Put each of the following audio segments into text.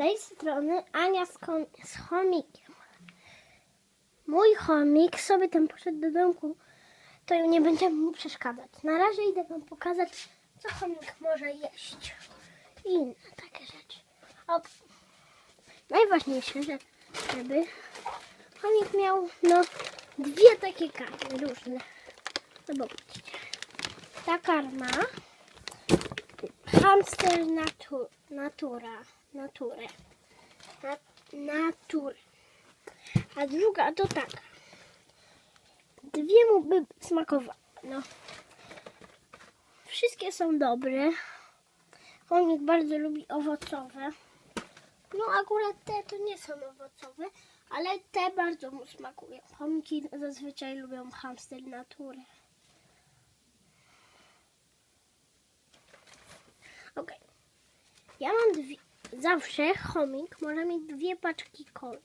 tej strony Ania z, z chomikiem. Mój chomik sobie tam poszedł do domku, to nie będziemy mu przeszkadzać. Na razie idę wam pokazać, co chomik może jeść. I inne takie rzeczy. O, najważniejsze, że żeby chomik miał no dwie takie karmy różne. No bo. Ta karma hamster natu, natura, naturę. Na, naturę. A druga to taka. Dwie mu by smakowały. No. Wszystkie są dobre. Chomik bardzo lubi owocowe. No akurat te to nie są owocowe, ale te bardzo mu smakują. Chomiki zazwyczaj lubią hamster natury. Okej. Ja mam dwie. Zawsze chomik może mieć dwie paczki kolb.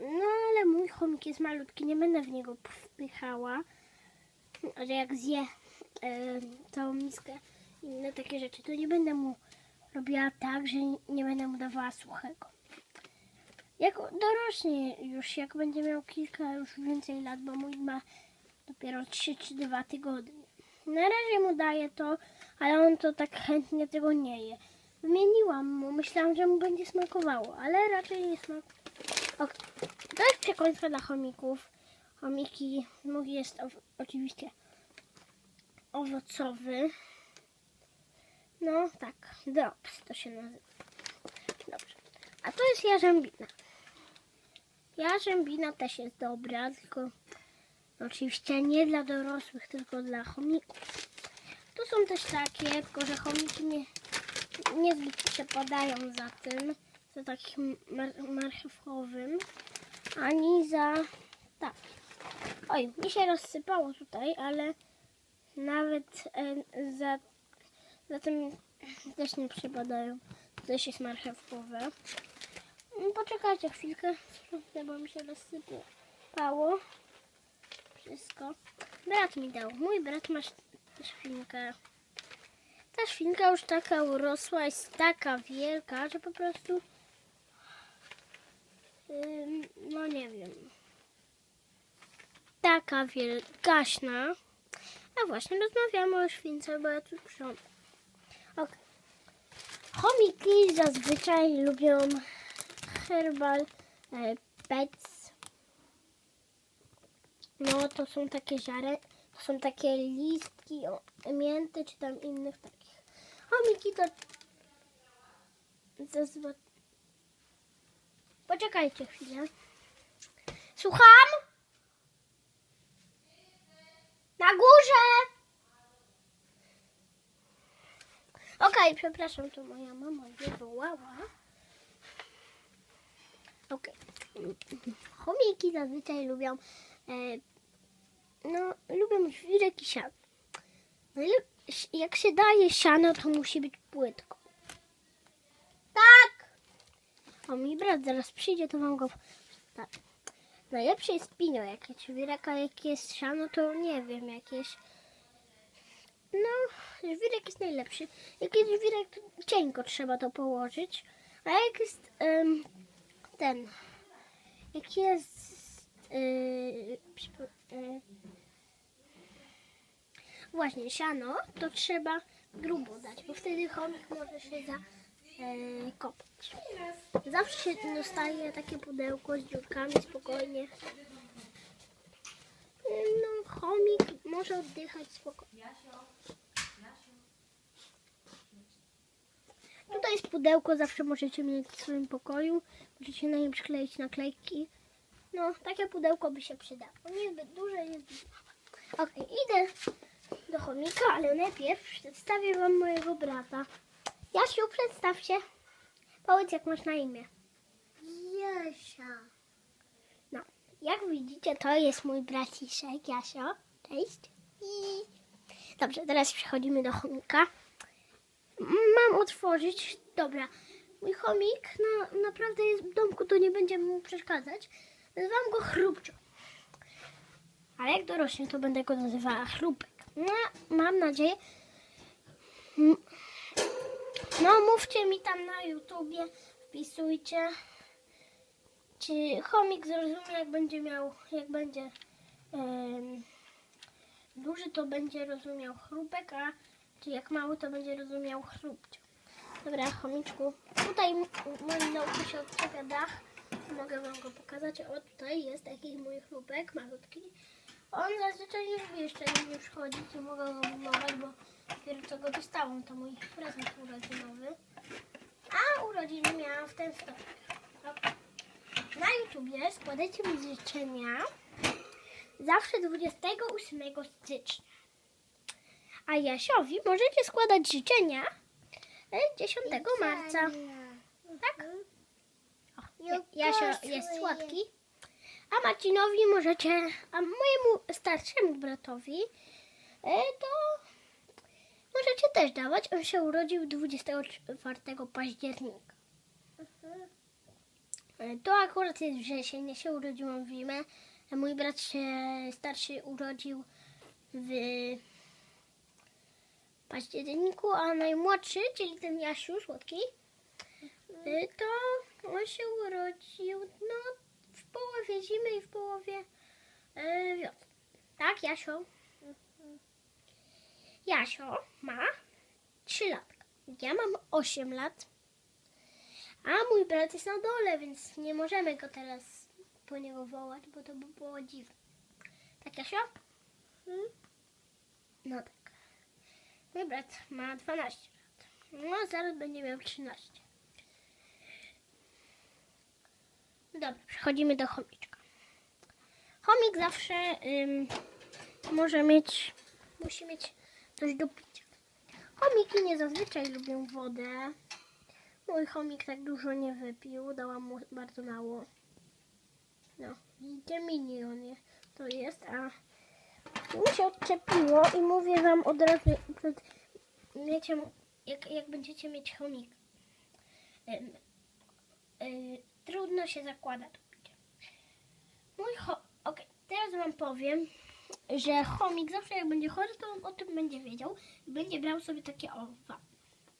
No ale mój chomik jest malutki, nie będę w niego wpychała. Że jak zje e, całą miskę i inne takie rzeczy, to nie będę mu robiła tak, że nie będę mu dawała suchego. Jak dorośnie już, jak będzie miał kilka już więcej lat, bo mój ma dopiero 3 czy 2 tygodnie. Na razie mu daję to, ale on to tak chętnie tego nie je. Wymieniłam mu, myślałam, że mu będzie smakowało, ale raczej nie smakuje. Ok, To jest przekąska dla chomików. Chomiki, mój jest oczywiście owocowy. No tak, drops to się nazywa. Dobrze. A to jest jarzębina. Jarzębina też jest dobra, tylko oczywiście nie dla dorosłych, tylko dla chomików. Tu są też takie, tylko że chomiki nie, niezbyt przepadają za tym, za takim mar marchewkowym, ani za tak. Oj, mi się rozsypało tutaj, ale nawet e, za, za tym też nie przepadają. To też jest marchewkowe. Mm, Poczekajcie chwilkę, bo mi się rozsypało wszystko. Brat mi dał. Mój brat ma świnkę. Ta świnka już taka urosła, jest taka wielka, że po prostu no nie wiem. Taka wielkaśna. A właśnie rozmawiamy o śwince, bo ja tu sprzątam. Ok. Chomiki zazwyczaj lubią herbal e, pets. No to są takie ziare, to są takie listki o, mięty czy tam innych takich. Chomiki to zazwyczaj... Poczekajcie chwilę. Słucham? Na górze! Okej, przepraszam, to moja mama wywołała. Okej. Chomiki zazwyczaj lubią, e, no, lubią żwirek i. Najlep- Jak się daje siano, to musi być płytko. Tak! O, mój brat zaraz przyjdzie, to wam go... Tak. Najlepsze jest pinio jakieś żwirek, a jak jest siano, to nie wiem, jakieś... No, żwirek jest najlepszy. Jak jest żwirek, to cienko trzeba to położyć. A jak jest ten... Jak jest... Yy, właśnie, siano, to trzeba grubo dać, bo wtedy chomik może się za, yy, kopać. Zawsze się dostaje takie pudełko z dziurkami spokojnie. No, chomik może oddychać spokojnie. Tutaj jest pudełko, zawsze możecie mieć w swoim pokoju. Możecie na nim przykleić naklejki. No, takie pudełko by się przydało. Niezbyt duże, niezbyt małe. Okej, idę do chomika, ale najpierw przedstawię wam mojego brata. Jasiu, przedstaw się. Powiedz, jak masz na imię. Jasia. No, jak widzicie, to jest mój braciszek, Jasio. Cześć. I... Dobrze, teraz przechodzimy do chomika. Mam otworzyć. Dobra. Mój chomik no, naprawdę jest w domku, to nie będziemy mu przeszkadzać. Nazywam go Chrupcio. Ale jak dorośnie, to będę go nazywała Chrupek. No, mam nadzieję. No mówcie mi tam na YouTubie, wpisujcie, czy chomik zrozumie, jak będzie miał, jak będzie em, duży, to będzie rozumiał chrupek, a czy jak mały, to będzie rozumiał chrupcio. Dobra, chomiczku, tutaj m- mój nowy się odczepia dach, mogę wam go pokazać, o tutaj jest taki mój chrupek, malutki. On zazwyczaj nie lubi jeszcze nim już chodzić, nie mogę go budować, bo dopiero co go dostałam, to mój prezent urodzinowy. A urodziny miałam w ten. Dobra. Na YouTubie składajcie mi życzenia zawsze 28 stycznia. A Jasiowi możecie składać życzenia e, 10 marca. Tak? O, Ja- Jasio jest słodki. A Marcinowi możecie, a mojemu starszemu bratowi e, to możecie też dawać. On się urodził 24 października. E, To akurat jest wrzesień, ja się urodziłam w zimę. a Mój brat się starszy urodził w październiku, a najmłodszy, czyli ten Jasiu słodki, to on się urodził no, połowie zimy i w połowie y, wiosny. Tak, Jasio? Jasio ma 3 latka. Ja mam 8 lat. A mój brat jest na dole, więc nie możemy go teraz po niego wołać, bo to by było dziwne. Tak, Jasio? Hmm? No tak. Mój brat ma 12 lat. No, zaraz będzie miał 13. Dobra, przechodzimy do chomiczka. Chomik zawsze ym, może mieć, musi mieć coś do picia. Chomiki nie zazwyczaj lubią wodę. Mój chomik tak dużo nie wypił, dałam mu bardzo mało. No, widzicie, mini on je, to jest, a mi się odczepiło i mówię wam od razu, przed, wiecie, jak, jak będziecie mieć chomik. Ym, trudno się zakłada to picie. Mój cho... Okej, teraz wam powiem, że chomik zawsze jak będzie chory, to on o tym będzie wiedział i będzie brał sobie takie owa.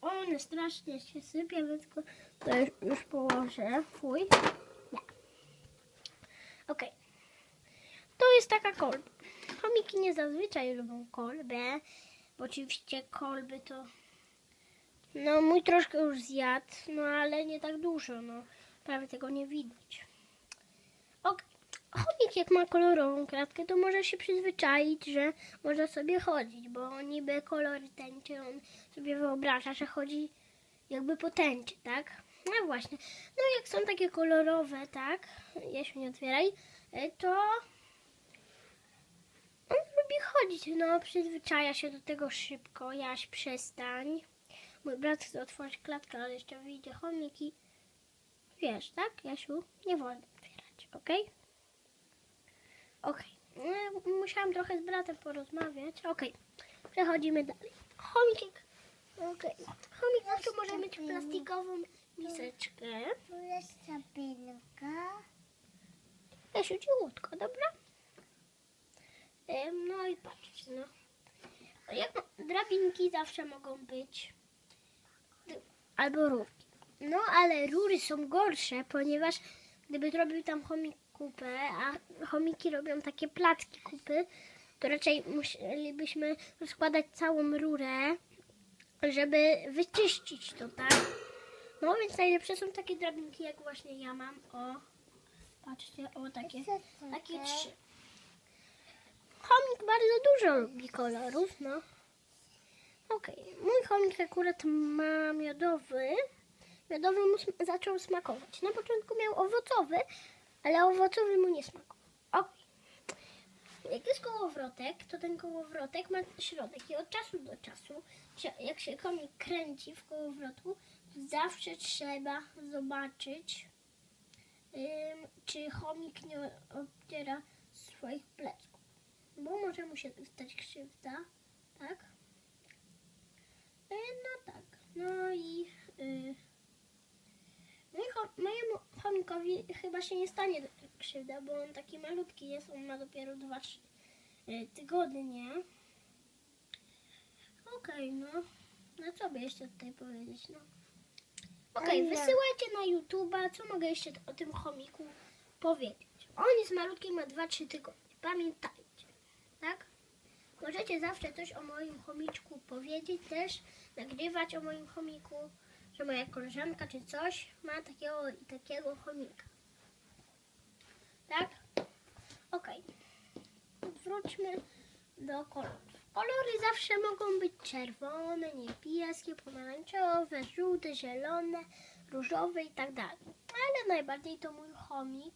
One strasznie się sypie, więc go to już, już położę. Fuj. Nie. Okej. To jest taka kolba. Chomiki nie zazwyczaj lubią kolbę, bo oczywiście kolby to... No mój troszkę już zjadł, no ale nie tak dużo, no. Prawie tego nie widać. Ok. Chomik jak ma kolorową kratkę, to może się przyzwyczaić, że może sobie chodzić, bo niby kolory tęczy, on sobie wyobraża, że chodzi jakby po tęczy, tak? No właśnie. No jak są takie kolorowe, tak? Jeśli nie otwieraj, y, to on lubi chodzić, no przyzwyczaja się do tego szybko. Jaś, przestań. Mój brat chce otworzyć klatkę, ale jeszcze wyjdzie chomik i wiesz, tak, Jasiu? Nie wolno otwierać, okej? Okej. No, Musiałam trochę z bratem porozmawiać. Okej. Przechodzimy dalej. Chomik. Okej. Chomik zawsze może mieć plastikową miseczkę. Tu jest tabelka. Jasiu, cichutko, dobra? No i patrzcie, no. Jak drabinki zawsze mogą być. Albo rurki. No, ale rury są gorsze, ponieważ gdyby zrobił tam chomik kupę, a chomiki robią takie placki kupy, to raczej musielibyśmy rozkładać całą rurę, żeby wyczyścić to, tak? No, więc najlepsze są takie drabinki, jak właśnie ja mam. O, patrzcie, o takie. Takie trzy. Chomik bardzo dużo lubi kolorów, no. Okej, mój chomik akurat ma miodowy. Miodowy mu zaczął smakować. Na początku miał owocowy, ale owocowy mu nie smakował. Okej. Jak jest kołowrotek, to ten kołowrotek ma środek i od czasu do czasu, jak się chomik kręci w kołowrotku, zawsze trzeba zobaczyć, czy chomik nie obciera swoich plecków. Bo może mu się stać krzywda, tak? No tak. No i y, no i mojemu chomikowi chyba się nie stanie krzywda, bo on taki malutki jest, on ma dopiero 2-3 y, tygodnie. Okej, no. No co by jeszcze tutaj powiedzieć, no. Okej, Ale- wysyłajcie na YouTube'a, co mogę jeszcze o tym chomiku powiedzieć. On jest malutki, ma 2-3 tygodnie. Pamiętajcie, tak? Możecie zawsze coś o moim chomiczku powiedzieć też, nagrywać o moim chomiku, że moja koleżanka czy coś ma takiego i takiego chomika. Tak? Okej. Wróćmy do kolorów. Kolory zawsze mogą być czerwone, niebieskie, pomarańczowe, żółte, zielone, różowe i tak dalej. Ale najbardziej to mój chomik.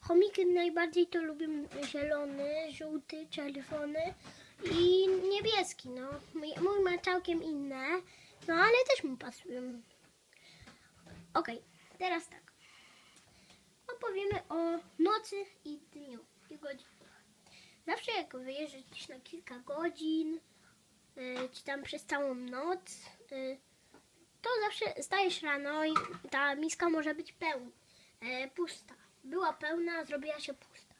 Chomiki najbardziej to lubię zielony, żółty, czerwony i niebieski. No. Mój, mój ma całkiem inne, pasują. Okej, teraz tak. Opowiemy o nocy i dniu i godzinach. Zawsze jak wyjeżdżasz gdzieś na kilka godzin, y, czy tam przez całą noc, y, to zawsze stajesz rano i ta miska może być pełna, e, pusta. Była pełna, zrobiła się pusta.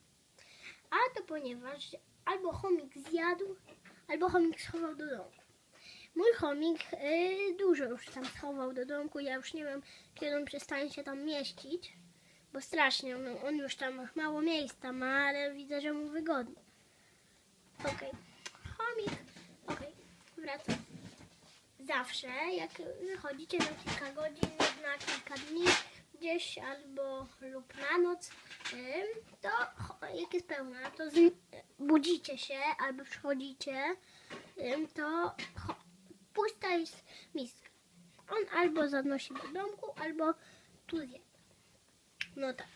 A to ponieważ albo chomik zjadł, albo chomik schował do domku. Mój chomik y, dużo już tam schował do domku, ja już nie wiem, kiedy on przestanie się tam mieścić, bo strasznie, on, on już tam mało miejsca ma, ale widzę, że mu wygodnie. Okej, chomik, okej, wracam. Zawsze, jak wychodzicie na kilka godzin, na kilka dni gdzieś albo lub na noc, to jak jest pełna, to budzicie się albo przychodzicie, to pusta jest miska. On albo zanosi do domku, albo tu zje. No tak.